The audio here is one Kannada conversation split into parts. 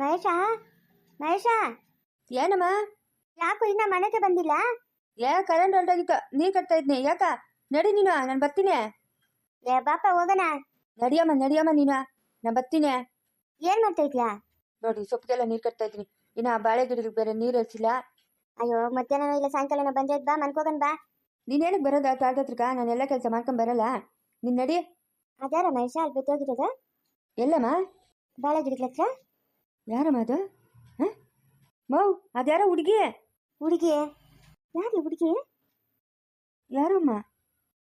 ಮಹೇಶ? ಮಹೇಶ? ಏನಮ್ಮ? ಯಾಕೋ ಇನ್ನ ಮನೆಗೆ ಬಂದಿಲ್ಲ? ಏ ಕರೆಂಟ್ ಹೊರಟೋಗಿತ್ತು. ನೀರು ಕಟ್ತಾ ಇದ್ನಿ. ಯಾಕ? ನಡಿ ನೀನು ನಾನು ಬರ್ತೀನಿ. ಏ ಬಾಪ ಹೋಗೋಣ. ನಡಿಯಮ್ಮ ನಡಿಯಮ್ಮ ನೀನು. ನಾನು ಬರ್ತೀನಿ. ಏನ್ ಮಾಡ್ತಾ ಇದ್ಯಾ? ನೋಡಿ ಸೊಪ್ಪಿಗೆಲ್ಲ ನೀರು ಕಟ್ತಾ ಇದ್ದೀನಿ. ಇನ್ನು ಬಾಳೆ ಗಿಡಗಳಿಗೆ ಬೇರೆ ನೀರು ಹರಿಸಿಲ್ಲ. ಅಯ್ಯೋ ಮಧ್ಯಾಹ್ನ ಇಲ್ಲ ಸಾಯಂಕಾಲ ಬಂದ್ರೆ ಬಾ ಮನ್ಕೋಗನ್ ಬಾ. ನೀನೇನಕ್ಕೆ ಬರೋದ ತಾಟ ನಾನು ಎಲ್ಲ ಕೆಲಸ ಮಾಡ್ಕೊಂಡ್ ಬರಲ್ಲ. ನೀನು ನಡಿ. ಅದಾರ ಮಹೇಶ? ಅಲ್ಲಿ ಬಿದ್ದೋಗಿರೋದು? ಎಲ್ಲಮ್ಮ? ಬಾಳೆ ಗಿಡಗಳ ಹತ್ರ? ಯಾರಮ್ಮ ಅದು? ಹಾಂ? ಮೌ ಅದ್ಯಾರೋ ಹುಡುಗಿ? ಹುಡುಗಿ. ಯಾರು ಹುಡುಗಿ? ಯಾರಮ್ಮ?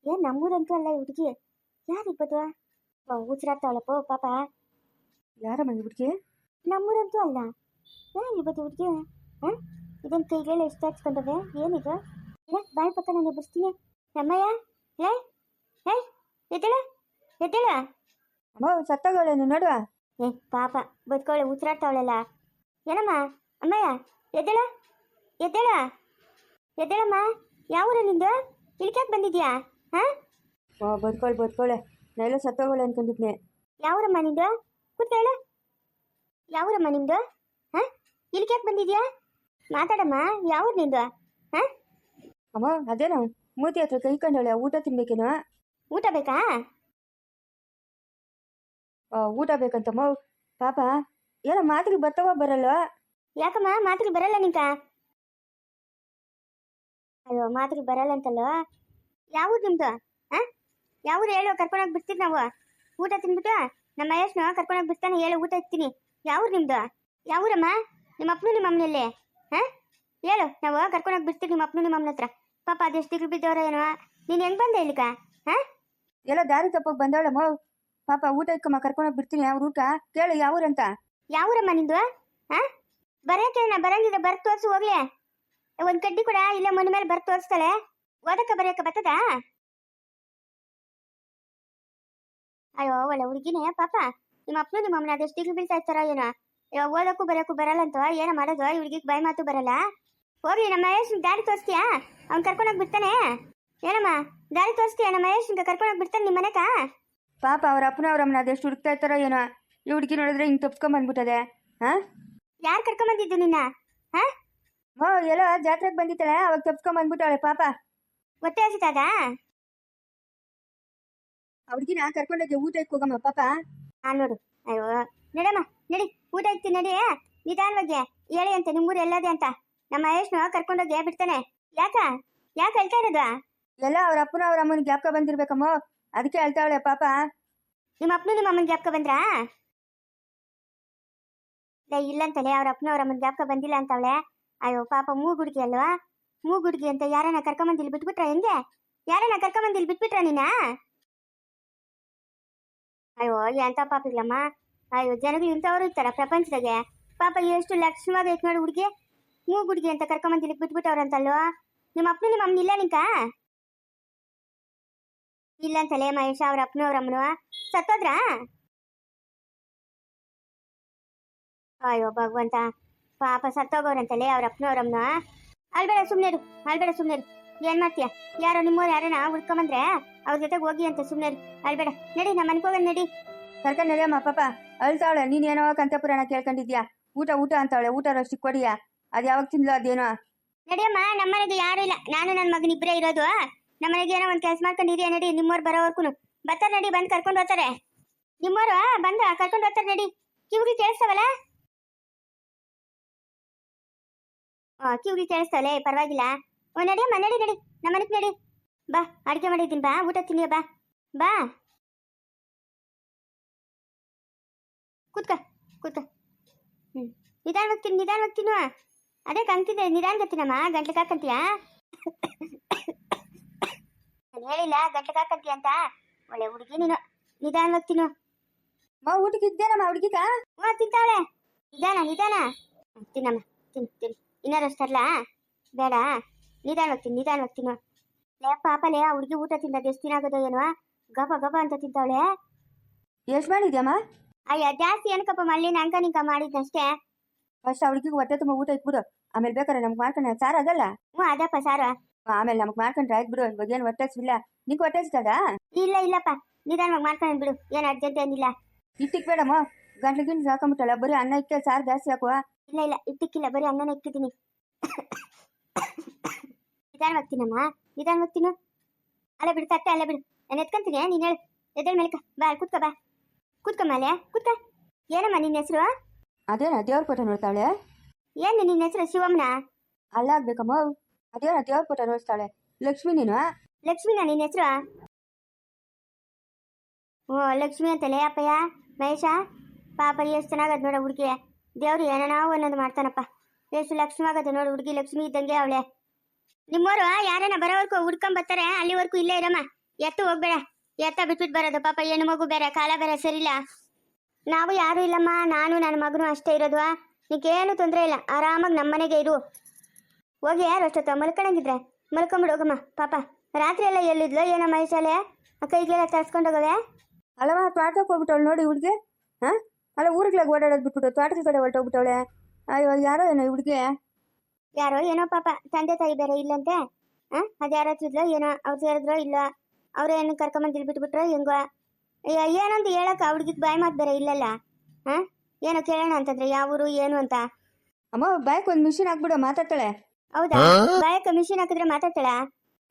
ಏ ನಮ್ಮೂರಂತೂ ಅಲ್ಲ ಈ ಹುಡುಗಿ. ಯಾರು ಇಪ್ಪತ್ತು ಉಸಿರಾಡ್ತಾವಳಪ್ಪ ಪಾಪ. ಯಾರಮ್ಮ ಈ ಹುಡುಗಿ? ನಮ್ಮೂರಂತೂ ಅಲ್ಲ. ಯಾರು ಇಬ್ಬತ್ತು ಹುಡುಗಿ? ಹಾಂ? ಇದನ್ ಕೈಗೆಲ್ಲ ಎಷ್ಟು ಹಚ್ಕೊಂಡವೆ ಏನಿದು? ಏ ಬಾಯಿ ಪಕ್ಕ ನಾನು ಎಬ್ಬಿಸ್ತೀನಿ. ನಮ್ಮಯ್ಯ? ಏ? ಏ? ಎದ್ದೇಳ? ಎದ್ದೇಳ? ಅಮ್ಮ ಸತ್ತಾಗೋಳೇನು ನೋಡುವ. ಏ ಪಾಪ ಬದುಕೊಳ್ಳೆ ಉಸಿರಾಡ್ತಾವಳಲ್ಲ. ಏನಮ್ಮ? ಅಮ್ಮಯ್ಯ ಎದ್ದೇಳ ಎದ್ದೇಳ ಎದ್ದೇಳಮ್ಮ ಯಾವ ನಿಂದು? ಇಳ್ಕ್ಯಾಕ್ ಬಂದಿದ್ಯಾ? ಹಾಂ? ಓ ಬದ್ಕೊಳ್ಳಿ ಬದ್ಕೊಳ್ಳೆ ನಾ ಎಲ್ಲ ಸತ್ತೋಗೋಳೆ ಅನ್ಕೊಂಡಿದ್ನೆ. ಯಾವೂರಮ್ಮ ನಿಂದು? ಕೂತ್ಕೊಳ್ಳ ಯಾವೂರಮ್ಮ ನಿಂದು? ಹಾಂ? ಇಳ್ಕ್ಯಾಕ್ ಬಂದಿದ್ಯಾ? ಮಾತಾಡಮ್ಮ ಯಾವೂರು ನಿಂದು? ಹಾಂ? ಅಮ್ಮ ಅದೇನೋ? ಮೂತಿ ಹತ್ರ ಕೈ ಕಂಡವಳೆ ಊಟ ತಿನ್ಬೇಕೇನೋ? ಊಟ ಬೇಕಾ? ಊಟ ಬೇಕಂತಮ್ಮ ಪಾಪ ಏನೋ ಮಾತಿಗೆ ಬರ್ತಾವ ಬರಲ್ಲ ಯಾಕಮ್ಮ ಮಾತಿಗೆ ಬರಲ್ಲ ನಿಂತ? ಅಯ್ಯೋ ಮಾತಿಗೆ ಬರಲ್ಲ ಅಂತಲ್ಲ ಯಾವೂರು ನಿಮ್ದು? ಹಾ? ಯಾವೂರು ಹೇಳು ಕರ್ಕೊಂಡೋಗಿ ಬಿಡ್ತೀವಿ ನಾವು? ಊಟ ತಿನ್ಬಿಟ್ಟು ನಮ್ಮ ಮಹೇಶ್ನ ಕರ್ಕೊಂಡೋಗಿ ಬಿಡ್ತಾನೆ ಹೇಳು ಊಟ ಇರ್ತೀನಿ ಯಾವೂರು ನಿಮ್ದು? ಯಾವೂರಮ್ಮ ನಿಮ್ಮ ಅಪ್ಪನು ನಿಮ್ಮ ಅಮ್ಮನಲ್ಲಿ? ಹಾ? ಹೇಳು ನಾವು ಕರ್ಕೊಂಡೋಗಿ ಬಿಡ್ತೀವಿ ನಿಮ್ಮ ಅಪ್ಪನು ನಿಮ್ಮ ಅಮ್ಮನ ಹತ್ರ. ಪಾಪ ಅದೆಷ್ಟು ದಿಗ್ಲು ಬಿದ್ದವ್ರ ಏನೋ? ನೀನು ಹೆಂಗ್ ಬಂದೆ ಇಲ್ಲಿಕ ಹಾ? ಎಲ್ಲ ದಾರಿ ತಪ್ಪಕ್ಕೆ ಬಂದವಳಮ್ಮ ಪಾಪ ಊಟ ಇಕ್ಕಮ್ಮ ಕರ್ಕೊಂಡೋಗಿ ಬಿಡ್ತೀನಿ ಅವ್ರ ಊಟ? ಕೇಳು ಯಾವೂರಂತ ಯಾವೂರಮ್ಮ ನಿಂದು? ಹಾ ಬರಕ್ಕೆ ನಾ ಬರಂಗಿದ್ರೆ ಬರ್ ತೋರ್ಸು, ಹೋಗ್ಲಿ. ಒಂದ್ ಕಡ್ಡಿ ಕೂಡ, ಇಲ್ಲ ಮನೆ ಮೇಲೆ ಬರ್ ತೋರಿಸ್ತಾಳೆ. ಓದಕ್ಕ ಬರೆಯಕ್ಕ ಬರ್ತದ? ಅಯ್ಯೋ, ಒಳ್ಳೆ ಹುಡುಗಿನೇ ಪಾಪ. ನಿಮ್ಮ ಅಪ್ಪನು ನಿಮ್ಮ ಅಮ್ಮನ ಅದೆಷ್ಟು ದಿಗ್ಲು ಬೀಳ್ತಾ ಇರ್ತಾರ ಏನೋ. ಅಯ್ಯೋ, ಓದಕ್ಕೂ ಬರೆಯಕ್ಕೂ ಬರಲ್ಲ ಅಂತ ಏನ ಮಾಡೋದು ಹುಡುಗಿಗೆ ಬಾಯಿ ಮಾತು ಬರಲ್ಲ. ಹೋಗ್ಲಿ, ನಮ್ಮ ಮಹೇಶ್ ದಾರಿ ತೋರಿಸ್ತೀಯಾ? ಅವ್ನ್ ಕರ್ಕೊಂಡೋಗಿ ಬಿಡ್ತಾನೆ ಏನಮ್ಮ, ದಾರಿ ತೋರಿಸ್ತೀಯಾ? ನಮ್ಮ ಮಹೇಶ್ ಕರ್ಕೊಂಡೋಗಿ ಬಿಡ್ತಾನೆ ನಿಮ್ಮ ಮನೆಕ? ಪಾಪ ಅವ್ರ ಅಪ್ಪನ ಅವ್ರ ಅಮ್ಮನ ಅದೆಷ್ಟು ಹುಡುಕ್ತಾ ಇರ್ತಾರೋ ಏನೋ? ಈ ಹುಡುಗಿ ನೋಡಿದ್ರೆ ಹಿಂಗೆ ತಪ್ಸ್ಕೊಂಬಂದ್ಬಿಟ್ಟದೆ ಹಾಂ? ಯಾರು ಕರ್ಕೊಂಬಂದಿದ್ದು ನಿನ್ನ? ಹಾ? ಓ ಎಲ್ಲೋ ಜಾತ್ರೆಗೆ ಬಂದಿತ್ತಾಳೆ ಅವಾಗ ತಪ್ಸ್ಕೊಂಬಂದ್ಬಿಟ್ಟವಳೆ ಪಾಪ. ಮತ್ತೆ ಹಸಿತಾದ ಅವ್ರಿಗಿನ ಕರ್ಕೊಂಡೋಗಿ ಊಟ ಹೋಗಮ್ಮ ಪಾಪ. ಆ ನೋಡು. ಅಯ್ಯೋ ನಡಮ್ಮ ನಡಿ. ಊಟ ಇತ್ತು ನಡಿ ನಿಧಾನವಾಗಿ ಹೇಳಿ ಅಂತ ನಿಮ್ಮೂರು ಎಲ್ಲದೆ ಅಂತ. ನಮ್ಮ ಮಹೇಶ್ನು ಕರ್ಕೊಂಡೋಗಿ ಬಿಡ್ತಾನೆ ಯಾಕ? ಯಾಕೆ ಹೇಳ್ತಾ ಇರೋದು? ಎಲ್ಲ ಅವ್ರ ಅಪ್ಪನ ಅವ್ರ ಅಮ್ಮನ ಜ್ಞಾಪಕ ಬಂದಿರ್ಬೇಕಮ್ಮ? ಅದಕ್ಕೆ ಹೇಳ್ತಾವಳೆ ಪಾಪ. ನಿಮ್ಮ ಅಪ್ಪನ ನಿಮ್ಮ ಅಮ್ಮನ ಜ್ಞಾಪಕ ಬಂದ್ರಾ? ಲೇ, ಇಲ್ಲಂತಲೇ, ಅವ್ರ ಅಪ್ಪನ ಅವ್ರ ಅಮ್ಮನ ಜ್ಞಾಪಕ ಬಂದಿಲ್ಲ ಅಂತಾವಳೆ. ಅಯ್ಯೋ, ಪಾಪ, ಮೂಗುಡ್ಗಿ ಅಲ್ವಾ? ಮೂಗುಡ್ಗಿ ಅಂತ ಯಾರನ್ನ ಕರ್ಕೊಂಬಂದಿಲ್ಲಿ ಬಿಟ್ಬಿಟ್ರ ಹೆಂಗೆ? ಯಾರನ್ನ ಕರ್ಕೊಂಬಂದಿಲ್ಲಿ ಬಿಟ್ಬಿಟ್ರ ನೀನ? ಅಯ್ಯೋ, ಎಂತ ಪಾಪ ಇಲ್ಲಮ್ಮ. ಅಯ್ಯೋ, ಜನಗಳು ಇಂಥವ್ರು ಇರ್ತಾರ ಪ್ರಪಂಚದಾಗೆ. ಪಾಪ, ಎಷ್ಟು ಲಕ್ಷಣವಾಗಿ ಐತ್ ನೋಡಿ ಹುಡುಗಿ. ಮೂಗುಡ್ಗಿ ಅಂತ ಕರ್ಕೊಂಬಂದಿಲ್ಲಿ ಬಿಟ್ಬಿಟ್ಟವ್ರಂತಲ್ವ? ನಿಮ್ಮ ಅಪ್ಪನ ನಿಮ್ಮ ಅಮ್ಮನ ಇಲ್ಲ ನಿಂಕ? ಇಲ್ಲಂತಲೇ ಮಹೇಶ ಅವ್ರ ಅಪ್ಪನ ಅವ್ರ ಅಮ್ಮನು. ಸತ್ತೋದ್ರಾ? ಅಯ್ಯೋ ಭಗವಂತ ಪಾಪ ಸತ್ತೋಗೋರಂತಲೇ ಅವ್ರ ಅಪ್ಪನವ್ರಮ್ಮನ ಅಲ್ಬೇಡ ಸುಮ್ನೆರು ಅಲ್ಬೇಡ ಸುಮ್ನೆರು. ಏನ್ ಮಾಡ್ತೀಯ? ಯಾರೋ ನಿಮ್ಮವ್ರು ಯಾರನ್ನ ಹುಡ್ಕೊಂಬಂದ್ರೆ ಅವ್ರ ಜೊತೆಗೆ ಹೋಗಿ ಅಂತ ಸುಮ್ನೆರು. ಅಲ್ಬೇಡ ನಡಿ ನಮ್ಮ ಮನ್ಕೋಗ ನಡಿ. ಕರ್ಕೊಂಡು ನಡಿಯಮ್ಮ ಪಾಪ. ಅಳ್ತಾವಳೆ ನೀನ್ ಏನೋ ಕಂತಪುರಾಣ ಕೇಳ್ಕೊಂಡಿದ್ಯಾ? ಊಟ ಊಟ ಅಂತಾವಳೆ ಊಟ ರೊಷ್ಟಿ ಕೊಡಿಯಾ? ಅದು ಯಾವಾಗ ತಿನ್ಲೋ ಅದೇನೋ? ನಡಿಯಮ್ಮ ನಮ್ಮನೆಗೆ ಯಾರು ಇಲ್ಲ. ನಾನು ನನ್ನ ಮಗನಿಬ್ರೆ ಇಬ್ಬರೇ ನಮ್ಮನೆಗೆ ಏನೋ ಒಂದು ಕೆಲಸ ಮಾಡ್ಕೊಂಡಿರಿ ನಡಿ, ನಿಮ್ಮವ್ರು ಬರೋವರ್ಗು ಬರ್ತಾರೆ ನಡಿ, ಬಂದು ಕರ್ಕೊಂಡು ಹೋಗ್ತಾರೆ. ನಿಮ್ಮವರು ಬಂದು, ಕರ್ಕೊಂಡು ಹೋಗ್ತಾರೆ ನಡಿ. ಕಿವಿಗೆ ಕೇಳಿಸ್ತಾವಲ್ಲ? ಕಿವಿಗೆ ಕೇಳಿಸ್ತಾವಲೆ ಪರವಾಗಿಲ್ಲ. ಓ ನಡಿಯಮ್ಮ ನಡಿ ನಡಿ. ನಮ್ಮ ನಡಿ. ಬಾ, ಅಡುಗೆ ಮಾಡಿದ್ದೀನಿ, ಬಾ, ಊಟ ತಿನ್ನಿಯ, ಬಾ. ಬಾ. ಕೂತ್ಕ ಕೂತ್ಕ. ಹ್ಞೂ ನಿಧಾನವಾಗಿ ತಿನ್ನು, ನಿಧಾನವಾಗಿ ತಿನ್ನುವ. ಅದೇ ಕಂತಿದ್ದೆ ನಿಧಾನ ಗತ್ತಿನಮ್ಮ ಗಂಟ್ಲಿಗೆ ಕಾಕಂತೀಯ ನಾನು ಹೇಳಿಲ್ಲ ಗಂಟೆ ಕಾಕಂತಿ ಅಂತ? ಒಳ್ಳೆ ಹುಡುಗಿ ನೀನು. ನಿಧಾನವಾಗಿ ತಿನ್ನು ಮಾ ಊಟಕ್ಕೆ ಇದ್ದೇನಮ್ಮ ಹುಡುಗಿಗ? ಹ್ಞೂ ತಿಂತಾಳೆ. ನಿಧಾನ ನಿಧಾನ. ತಿನ್ನಮ್ಮ ತಿನ್ ತಿನ್. ಇನ್ನಾರು ತರ್ಲ? ಬೇಡ. ನಿಧಾನ ತಿನ್ ನಿಧಾನ ತಿನ್ನು ಲೇ ಪಾಪಲೇ ಆ ಹುಡುಗಿ ಊಟ ತಿಂದ ಎಷ್ಟು ದಿನ ಆಗೋದೋ ಏನೋ. ಗಬ ಗಬ ಅಂತ ತಿಂತಾವಳೆ ಎಷ್ಟು ಮಾಡಿದ್ಯಮ್ಮ? ಅಯ್ಯ ಜಾಸ್ತಿ ಏನಕಪ್ಪ ಮಲ್ಲಿ ನಂಕ ನಿಂಕ ಮಾಡಿದ್ನಷ್ಟೇ. ಫಸ್ಟ್ ಅವಳಿಗೆ ಹುಡುಗಿಗೆ ಹೊಟ್ಟೆ ತುಂಬ ಊಟ ಇಟ್ಬಿಡು. ಆಮೇಲೆ ಬೇಕಾದ್ರೆ ನಮ್ಗೆ ಮಾಡ್ಕೊಂಡು ಸಾರು ಅದಲ್ಲ ಹ್ಞೂ ಅದಪ್ಪ ಸಾರು. ಆಮೇಲೆ ನಮಗ್ ಮಾಡ್ಕೊಂಡ್ರೆ ಆಯ್ತು ಬಿಡು ಇವಾಗ ಏನು ಹಸಿವಿಲ್ಲ ನಿಂಗೆ ಹಸಿತದ ಇಲ್ಲ ಇಲ್ಲಪ್ಪ ನಿಧಾನವಾಗಿ ಮಾಡ್ಕೊಂಡು ಬಿಡು ಏನು ಅರ್ಜೆಂಟ್ ಏನಿಲ್ಲ. ಇಟ್ಟಿಕ್ ಬೇಡಮ್ಮ ಗಂಟ್ಲು ಗಿಂಟ್ಲು ಹಾಕೊಂಬಿಟ್ಟಲ್ಲ ಬರೀ ಅನ್ನ ಇಕ್ಕ ಸಾರು ಜಾಸ್ತಿ ಹಾಕುವ. ಇಲ್ಲ ಇಲ್ಲ ಇಟ್ಟಿಕ್ಕಿಲ್ಲ ಬರೀ ಅನ್ನನ ಇಕ್ಕಿದ್ದೀನಿ. ನಿಧಾನವಾಗಿ ತಿನ್ನಮ್ಮ ನಿಧಾನ ತಿನ್ನು. ಅಲ್ಲ ಬಿಡು ತಟ್ಟೆ ಅಲ್ಲ ಬಿಡು. ನಾನು ಎತ್ಕೊಂತೀನಿ ನೀನು ಹೇಳು. ಎದ್ದೇಳ ಮೇಲೆ ಬಾ ಕೂತ್ಕೋ ಬಾ. ಕೂತ್ಕೋ ಮೇಲೆ ಕೂತ್ಕ. ಏನಮ್ಮ ನಿನ್ನ ಹೆಸರು? ಅದೇನ ದೇವ್ರ ಫೋಟೋ ನೋಡ್ತಾಳೆ ಏನು ನಿನ್ನ ಹೆಸರು ಶಿವಮ್ಮನ? ಅಲ್ಲ ದೇವ್ರ ಪಟ ನೋಡ್ತಾಳೆ ಲಕ್ಷ್ಮಿ ನೀನು? ಲಕ್ಷ್ಮಿನ ನಿನ್ನ ಹೆಸರು? ಓ, ಲಕ್ಷ್ಮಿ ಅಂತಲೇ ಅಪ್ಪಯ್ಯ? ಮಹೇಶ? ಪಾಪ ಎಷ್ಟು ಚೆನ್ನಾಗದ್ ನೋಡ ಹುಡುಗಿ. ದೇವ್ರು ಏನೋ ಒಂದೊಂದು ಮಾಡ್ತಾನಪ್ಪ. ಎಷ್ಟು ಲಕ್ಷ್ಮಿ ಆಗದ ನೋಡು ಹುಡುಗಿ, ಲಕ್ಷ್ಮಿ ಇದ್ದಂಗೆ ಅವಳೆ. ನಿಮ್ಮೋರು ಯಾರನ್ನ ಬರೋವರೆಗೂ ಹುಡ್ಕೊಂಡ್ ಬರ್ತಾರೆ, ಅಲ್ಲಿವರೆಗೂ ಇಲ್ಲೇ ಇರಮ್ಮ. ಎತ್ತ ಹೋಗ್ಬೇಡ. ಎತ್ತ ಬಿಟ್ಬಿಟ್ಟು ಬರೋದು. ಪಾಪ ಹೆಣ್ಣು ಮಗು ಬೇರೆ, ಕಾಲ ಬೇರೆ ಸರಿಲ್ಲ ನಾವು ಯಾರು ಇಲ್ಲಮ್ಮ. ನಾನು ನನ್ನ ಮಗನು ಅಷ್ಟೇ ಇರೋದು. ನಿಗೇನು ತೊಂದರೆ ಇಲ್ಲ. ಆರಾಮಾಗಿ ನಮ್ಮನೆಗೆ ಇರು. ಹೋಗಿ ಯಾರು ಅಷ್ಟೊತ್ತು? ಮಲ್ಕೊಳಂಗಿದ್ರೆ? ಮಲ್ಕೊಂಬಿಡು ಹೋಗಮ್ಮ. ಪಾಪ ರಾತ್ರಿ ಎಲ್ಲ ಎಲ್ಲಿದ್ಲು ಏನೋ ಮೈಸಲೆ ಕೈಗೆಲ್ಲ ತರ್ಸ್ಕೊಂಡೋಗವೆ ಅಲ್ಲವ ತೋಟಕ್ಕೆ ಹೋಗ್ಬಿಟ್ಟವಳು ನೋಡಿ ಹುಡುಗಿ. ಹಾಂ ಅಲ್ಲ ಊರುಗಳಿಗೆ ಓಡಾಡೋದು ಬಿಟ್ಬಿಟ್ಟು ತೋಟದ ಕಡೆ ಹೊರಟೋಗ್ಬಿಟ್ಟವಳೆ ಅಯ್ಯೋ ಯಾರೋ ಏನೋ ಹುಡುಗಿ. ಯಾರೋ ಏನೋ ಪಾಪ ತಂದೆ ತಾಯಿ ಬೇರೆ ಇಲ್ಲಂತೆ. ಆ ಅದ್ಯಾರ ಹತ್ತಿದ್ಲೋ ಏನೋ ಅವ್ರು ಸೇರಿದ್ರೋ ಇಲ್ಲ ಅವ್ರು ಏನು ಕರ್ಕೊಂಬಂದು ಬಿಟ್ಬಿಟ್ರೋ ಹೆಂಗೋ. ಅಯ್ಯೋ ಏನಂತ ಹೇಳಕ್ಕ ಹುಡುಗಿಗೆ ಬಾಯಿ ಮಾತು ಬೇರೆ ಇಲ್ಲಲ್ಲ? ಹಾಂ ಏನೋ ಕೇಳೋಣ ಅಂತಂದ್ರೆ ಯಾವ ಊರು ಏನು ಅಂತ? ಅಮ್ಮ ಬೈಕ್ ಒಂದು ಮಿಷಿನ್ ಹಾಕ್ಬಿಡು ಮಾತಾಡ್ತಾಳೆ. ಹೌದಾ? ಬಾಯಕ ಮಿಷಿನ್ ಹಾಕಿದ್ರೆ ಮಾತಾಡ್ತಾಳ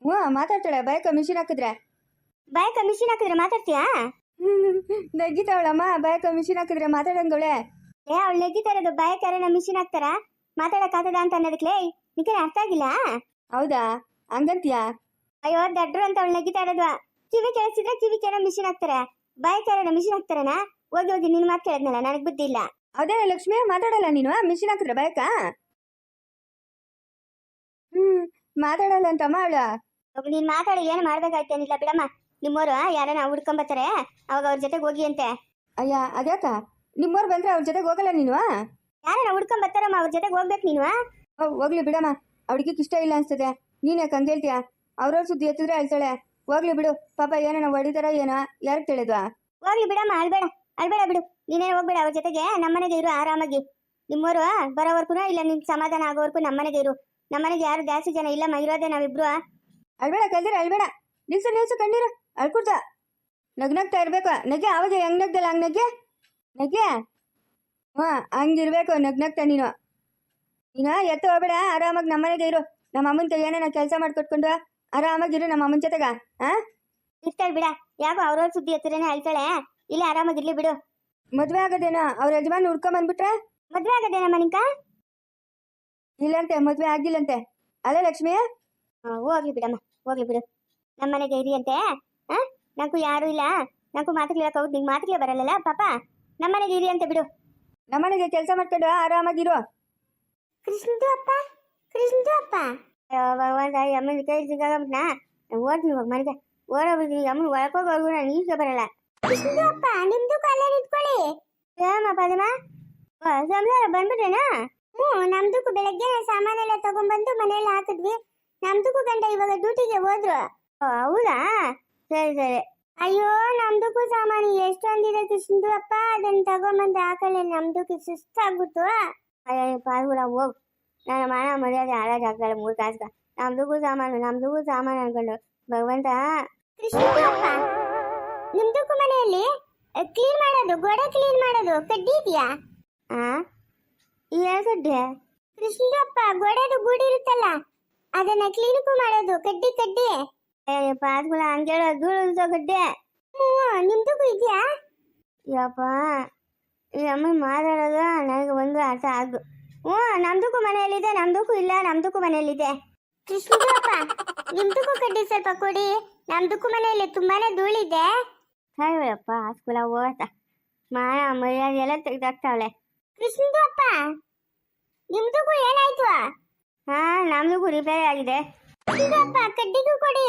ಹ್ಞೂ ಮಾತಾಡ್ತಾಳೆ. ಬಾಯಕ ಮಿಷಿನ್ ಹಾಕಿದ್ರೆ. ಬಾಯಕ ಮಿಷಿನ್ ಹಾಕಿದ್ರೆ ಮಾತಾಡ್ತೀಯಾ? ನಗ್ಗಿತಾವಳಮ್ಮ ಬಾಯಕ ಮಿಷಿನ್ ಹಾಕಿದ್ರೆ ಮಾತಾಡಂಗವಳೆ. ಏ ಅವಳು ನೆಗಿತಾ ಇರೋದು ಬಾಯಕ್ಕ ಮಿಷಿನ್ ಹಾಕ್ತಾರ? ಮಾತಾಡಕ್ಕಾಗದ ಅಂತ ಅನ್ನೋದಕ್ಕೆ ನಿಖರ ಅರ್ಥ ಆಗಿಲ್ಲ? ಹೌದಾ? ಹಂಗಂತೀಯಾ? ಅಯ್ಯೋ ದಡ್ರು ಅಂತ ಅವಳು ನಗ್ಗಿತಾ ಇರೋದು. ಕಿವಿ ಕೇಳಿಸಿದ್ರೆ ಕಿವಿ ಕೇಳೋ ಮಿಷಿನ್ ಹಾಕ್ತಾರೆ. ಬಾಯಿ ಕೇಳೋ ಮಿಷಿನ್ ಹಾಕ್ತಾರನ? ಹೋಗಿ ಹೋಗಿ ನಿನ್ ಮಾತು ಕೇಳಿದ್ನಲ್ಲ ನನಗೆ ಬುದ್ಧಿ ಇಲ್ಲ. ಅದೇ ಲಕ್ಷ್ಮಿ ಮಾತಾಡಲ್ಲ ನೀನು? ಮಿಷಿನ್ ಹಾಕಿದ್ರೆ ಬೈಕಾ ಹ್ಮ್ ಮಾತಾಡಲ್ಲ ಅಂತಮ್ಮ ಮಾಡ ನೀನ್ ಮಾತಾಡಿ ಏನು ಮಾಡ್ಬೇಕಾಯ್ತೇನಿಲ್ಲ ಬಿಡಮ್ಮ. ನಿಮ್ಮೋರು ಯಾರನ್ನ ಹುಡ್ಕೊಂಬತ್ತಾರೆ ಅವಾಗ ಅವ್ರ ಜೊತೆಗೆ ಹೋಗಿ ಅಂತೆ. ಅಯ್ಯ ಅದ್ಯಾಕ? ನಿಮ್ಮೋರ್ ಬಂದ್ರೆ ಅವ್ರ ಜೊತೆಗೆ ಹೋಗಲ್ಲ ನೀನು ಯಾರನ್ನ ಹುಡ್ಕೊಂಬತ್ತಾರಮ್ಮ ಅವ್ರ ಜೊತೆಗೆ ಹೋಗ್ಬೇಕು ನೀನು ಓ, ಹೋಗ್ಲಿ ಬಿಡಮ್ಮ. ಅವಳಿಗೆ ಇಷ್ಟ ಇಲ್ಲ ಅನ್ಸ್ತದೆ. ನೀನ್ ಯಾಕೆ ಹಂಗೆ ಹೇಳ್ತೀಯ? ಅವ್ರವ್ರ ಸುದ್ದಿ ಎತ್ತಿದ್ರೆ ಅಳ್ತಾಳೆ. ಹೋಗ್ಲಿ ಬಿಡು ಪಾಪ ಏನೇನೋ ಹೊಡಿತಾರ ಏನೋ ಯಾರಿಗೆ ತಿಳಿದ್ವಾ ಹೋಗ್ಲಿ ಬಿಡಮ್ಮ ಅಳ್ಬೇಡ. ಅಳ್ಬೇಡ ಬಿಡು. ನೀನೇ ಹೋಗ್ಬೇಡ ಅವ್ರ ಜೊತೆಗೆ ನಮ್ಮನೆಗೆ ಇರು ಆರಾಮಾಗಿ. ನಿಮ್ಮೋರು ಬರೋವರ್ಗು ಇಲ್ಲ ನಿನ್ ಸಮಾಧಾನ ಆಗೋವರ್ಗು ನಮ್ಮನೆಗೆ ಇರು. ನಮ್ಮನೆಗೆ ಯಾರು ಜಾಸ್ತಿ ಜನ ಇಲ್ಲ ಇರೋದೇ ನಾವಿಬ್ರು. ಅಳ್ಬೇಡ ಕಲ್ದಿರ ಅಳ್ಬೇಡ. ನಿಲ್ಸು ನಿಲ್ಸು ಕಣ್ಣೀರು. ಅಳ್ಕೊಡ್ತ ನಗ್ನಗ್ತಾ ಇರ್ಬೇಕು. ನಗೆ ಅವಾಗ ಹೆಂಗ್ ನಗ್ದಲ್ಲ ಹಂಗ್ ನಗೆ? ನಗೆ? ಹಾ ಹಂಗಿರ್ಬೇಕು ನಗ್ನಗ್ತಾ ನೀನು. ನೀನು ಎತ್ತ ಹೋಗ್ಬೇಡ ಆರಾಮಾಗಿ ನಮ್ಮನೆಗೆ ಇರು. ನಮ್ಮ ಅಮ್ಮನ ಕೈ ಏನೇನೋ ಕೆಲಸ ಮಾಡ್ಕೊಟ್ಕೊಂಡು ಆರಾಮಾಗಿರು ನಮ್ಮ ಅಮ್ಮನ ಜೊತೆಗ ಹಾ ಇರ್ತಾಳೆ ಬಿಡ. ಯಾಕೋ ಅವ್ರವ್ರ ಸುದ್ದಿ ಹತ್ತಿರನೇ ಅಳ್ತಾಳೆ. ಇಲ್ಲ ಆರಾಮಾಗಿರ್ಲಿ ಬಿಡು. ಮದ್ವೆ ಆಗೋದೇನೋ? ಅವ್ರ ಯಜಮಾನ್ ಹುಡ್ಕೊಂಡ್ ಬಂದ್ಬಿಟ್ರೆ? ಮದ್ವೆ ಆಗದೇನಮ್ಮ ನಿಂಕ? ಇಲ್ಲಂತೆ ಮದ್ವೆ ಆಗಿಲ್ಲಂತೆ. ಅಲ್ಲ ಲಕ್ಷ್ಮಿ? ಹೋಗ್ಲಿ ಬಿಡಮ್ಮ ಹೋಗ್ಲಿ ಬಿಡು. ನಮ್ಮ ಮನೆಗೆ ಇರಿಯಂತೆ ನಂಗೂ ಯಾರು ಇಲ್ಲ. ನಂಗೂ ಮಾತುಗಳು ಹೌದು ನಿಂಗೆ ಮಾತುಗಳೇ ಬರಲ್ಲ ಪಾಪ? ನಮ್ಮ ಮನೆಗೆ ಇರಿ ಅಂತ ಬಿಡು. ನಮ್ಮ ಮನೆಗೆ ಕೆಲಸ ಮಾಡ್ಕೊಂಡು ಆರಾಮಾಗಿರು ಕೃಷ್ಣದು ಅಪ್ಪ? ಕೃಷ್ಣದು ಅಪ್ಪ? ಅಮ್ಮನ ಕೈ ಇವಾಗ ಮನೆಗೆ. ಓಡೋಗ್ಬಿಡ್ತೀನಿ ಅಮ್ಮನ ಒಳಕೋಗೋರ್ಗು ನಾನು ಈಚೆ ಬರಲ್ಲ. ಕೃಷ್ಣದು ಅಪ್ಪ ನಿಮ್ದು ಅಲ್ಲೇ ನಿಂತ್ಕೊಳ್ಳಿ. ಏಮ್ಮ ಪದಮ. ಸಂಸಾರ ಬಂದ್ಬಿಟ್ರೇನಾ? ಹ್ಞೂ ನಮ್ದಕ್ಕೂ ಬೆಳಗ್ಗೆ ಸಾಮಾನೆಲ್ಲ ತಗೊಂಡ್ಬಂದು ಮನೆಯಲ್ಲಿ ಹಾಕಿದ್ವಿ. ನಮ್ದಕ್ಕೂ ಗಂಡ ಇವಾಗ ಡ್ಯೂಟಿಗೆ ಹೋದ್ರು. ಹೌದಾ? ಸರಿ ಸರಿ. ಅಯ್ಯೋ ನಮ್ದಕ್ಕೂ ಸಾಮಾನು ಎಷ್ಟೊಂದಿದೆ ಕೃಷ್ಣದು ಅಪ್ಪ. ಅದನ್ನ ತಗೊಂಬಂದು ಹಾಕಲ್ಲ ನಮ್ದಕ್ಕೂ ಸುಸ್ತಾಗ್ಬಿಟ್ಟು ಅಯ್ಯೋ ಪಾಲ್ಗುಳ ಹೋಗ್. ನನ್ನ ಮಾನ ಮರ್ಯಾದೆ ಹಾಳಾಗಿ ಹಾಕ್ತಾಳೆ ಮೂರು ಕಾಸ್ಗ ನಮ್ದಕ್ಕೂ ಸಾಮಾನು ನಮ್ದಕ್ಕೂ ಸಾಮಾನು ಅನ್ಕೊಂಡು ಭಗವಂತ. ಕೃಷ್ಣ ನಿಮ್ದಕ್ಕೂ ಮನೆಯಲ್ಲಿ ಕ್ಲೀನ್ ಮಾಡೋದು ಗೋಡೆ ಕ್ಲೀನ್ ಮಾಡೋದು ಕಡ್ಡಿ ಇದೆಯಾ? ಆ? ಕಡ್ಡಿ ಕೃಷ್ಣಪ್ಪ ಗೋಡೆದು ಗೂಡು ಇರುತ್ತಲ್ಲ, ಅದನ್ನ ಕ್ಲೀನಿಕ್ ಮಾಡೋದು, ಕಡ್ಡಿ ಕಡ್ಡಿ. ಪಾಸ್ಗಳ ಹಂಗೇಳೋ ಧೂಳು ಗಡ್ಡೆ ಹ್ಞೂ ನಿಮ್ದಕ್ಕೂ ಇದೆಯಾ? ಯಪ್ಪ, ಈ ಅಮ್ಮ ಮಾತಾಡೋದು ನನಗೆ ಒಂದು ಅರ್ಥ ಆಗು. ಹ್ಞೂ ನಮ್ದಕ್ಕೂ ಮನೆಯಲ್ಲಿದೆ ನಮ್ದಕ್ಕೂ ಇಲ್ಲ ನಮ್ದಕ್ಕೂ ಮನೆಯಲ್ಲಿದೆ. ಕೃಷ್ಣಪ್ಪ ನಿಮ್ದಕ್ಕೂ ಕಡ್ಡಿ ಸ್ವಲ್ಪ ಕೊಡಿ ನಮ್ದಕ್ಕೂ ಮನೆಯಲ್ಲಿ ತುಂಬಾನೇ ಧೂಳಿದೆ. ಹೇಳಪ್ಪ ಸ್ಕೂಲ ಹೋಗತ್ತ ಮಾನ ಮರ್ಯಾದೆ ಎಲ್ಲ ತೆಗ್ದಾಕ್ತಾವಳೆ. ಕೃಷ್ಣಪ್ಪ ನಿಮ್ದಕ್ಕೂ ಏನಾಯ್ತು? ಹಾ ನಮ್ದಕ್ಕೂ ರಿಪೇರಿ ಆಗಿದೆ. ಕೃಷ್ಣಪ್ಪ ಕಡ್ಡಿಗೂ ಕೊಡಿ.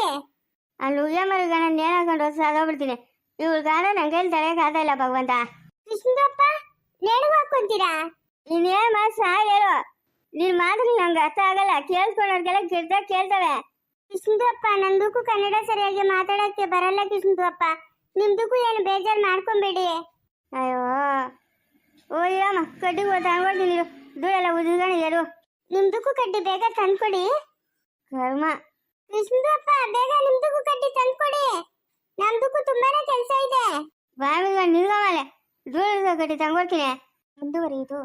ಅಲ್ಲಿ ಉಯ್ಯ ಮರುಗ ನಾನು ಹಾಕೊಂಡು ಸಾಗೋಗ್ಬಿಡ್ತೀನಿ ಇವ್ರ ಗಾನ ನಂಗೆ ಕೈಲಿ ಆಗ್ತಾ ಇಲ್ಲ ಭಗವಂತ. ಕೃಷ್ಣಪ್ಪ ನೇಣು ಹಾಕೊಂತೀರಾ ನೀನೇನ್ ಮಾತು ಸಹ ಹೇಳು. ನಿನ್ ಮಾತು ನಂಗೆ ಅರ್ಥ ಆಗಲ್ಲ. ಕೇಳಿಸ್ಕೊಂಡವ್ರಿಗೆಲ್ಲ ಗಿರ್ದ ಕೇಳ್ತವೆ. ಕೃಷ್ಣದಪ್ಪ ನಂದಕ್ಕೂ ಕನ್ನಡ ಸರಿಯಾಗಿ ಮಾತಾಡಕ್ಕೆ ಬರಲ್ಲ ಕೃಷ್ಣದಪ್ಪ ನಿಮ್ದಕ್ಕೂ ಏನು ಬೇಜಾರು ಮಾಡ್ಕೊಂಬೇಡಿ. ಅಯ್ಯೋ ಓಯ್ಯಮ್ಮ ಕಡ್ಡಿ ತಂದ್ಕೊಡ್ತೀನಿ ನೀರು ಧೂಳೆಲ್ಲ ಉದ್ಕೊಂಡು ಏರು ನಿಮ್ದಕ್ಕೂ ಕಡ್ಡಿ ಬೇಗ ತಂದ್ಕೊಡಿ. ಕರ್ಮ. ಕೃಷ್ಣದಪ್ಪ ಬೇಗ ನಿಮ್ದಕ್ಕೂ ಕಡ್ಡಿ ತಂದ್ಕೊಡಿ. ನಮ್ದಕ್ಕೂ ತುಂಬಾನೇ ಕೆಲಸ ಇದೆ. ಬಾವಿಗ ನಿಲ್ಗಮಲೆ ರೂಲ್ಸ್ ಕಡ್ಡಿ ತಂದ್ಕೊಡ್ತೀನಿ. ಮುಂದುವರಿಯುವುದು